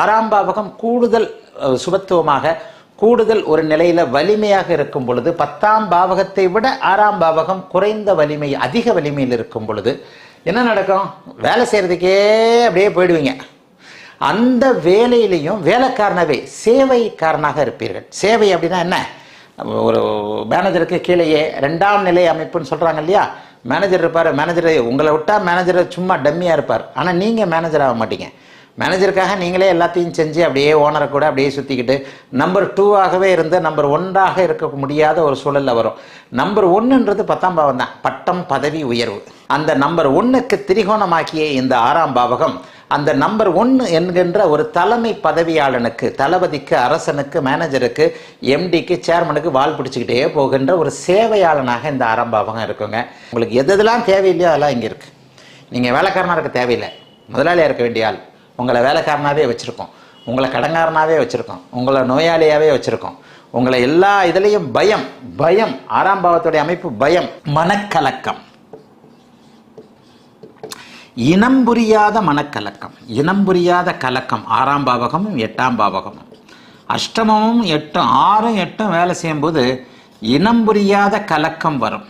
ஆறாம் பாவகம் கூடுதல் சுபத்துவமாக கூடுதல் ஒரு நிலையில வலிமையாக இருக்கும் பொழுது பத்தாம் பாவகத்தை விட ஆறாம் பாவகம் குறைந்த வலிமை அதிக வலிமையில் இருக்கும் பொழுது என்ன நடக்கும்? வேலை செய்யறதுக்கே அப்படியே போயிடுவீங்க. அந்த வேலையிலையும் வேலைக்காரனவே சேவைக்காரனாக இருப்பீர்கள். சேவை அப்படின்னா என்ன? ஒரு மேனேஜருக்கு கீழேயே ரெண்டாம் நிலை அமைப்புன்னு சொல்றாங்க இல்லையா? மேனேஜர் இருப்பார் மேனேஜரை உங்களை விட்டா மேனேஜர் சும்மா டம்மியாக இருப்பார். ஆனால் நீங்கள் மேனேஜர் ஆக மாட்டீங்க. மேனேஜருக்காக நீங்களே எல்லாத்தையும் செஞ்சு அப்படியே ஓனரை கூட அப்படியே சுற்றிக்கிட்டு நம்பர் டூவாகவே இருந்து நம்பர் ஒன்றாக இருக்க முடியாத ஒரு சூழலில் வரும். நம்பர் ஒன்றுன்றது பத்தாம் பாவம் தான். பட்டம் பதவி உயர்வு. அந்த நம்பர் ஒன்றுக்கு திரிகோணமாக்கிய இந்த ஆறாம் பாவகம் அந்த நம்பர் ஒன்று என்கின்ற ஒரு தலைமை பதவியாளனுக்கு தளபதிக்கு அரசனுக்கு மேனேஜருக்கு எம்டிக்கு சேர்மனுக்கு வால் பிடிச்சிக்கிட்டே போகின்ற ஒரு சேவையாளனாக இந்த ஆறாம் பாவகம் இருக்குங்க. உங்களுக்கு எது எதெல்லாம் தேவையில்லையோ அதெல்லாம் இங்கே இருக்குது நீங்கள் வேலைக்காரனாக இருக்க தேவையில்லை. முதலாளியாக இருக்க வேண்டிய ஆள். உங்களை வேலைக்காரனாகவே வச்சுருக்கோம். உங்களை கடங்காரனாகவே வச்சுருக்கோம். உங்களை நோயாளியாகவே வச்சுருக்கோம். உங்களை எல்லா இதுலேயும் பயம் பயம் ஆறாம் பாவத்துடைய அமைப்பு பயம் மனக்கலக்கம். இனம் புரியாத மனக்கலக்கம் இனம் புரியாத கலக்கம் ஆறாம் பாவகமும் எட்டாம் பாவகமும். அஷ்டமமும் எட்டும் ஆறும் எட்டும் வேலை செய்யும்போது இனம் புரியாத கலக்கம் வரும்.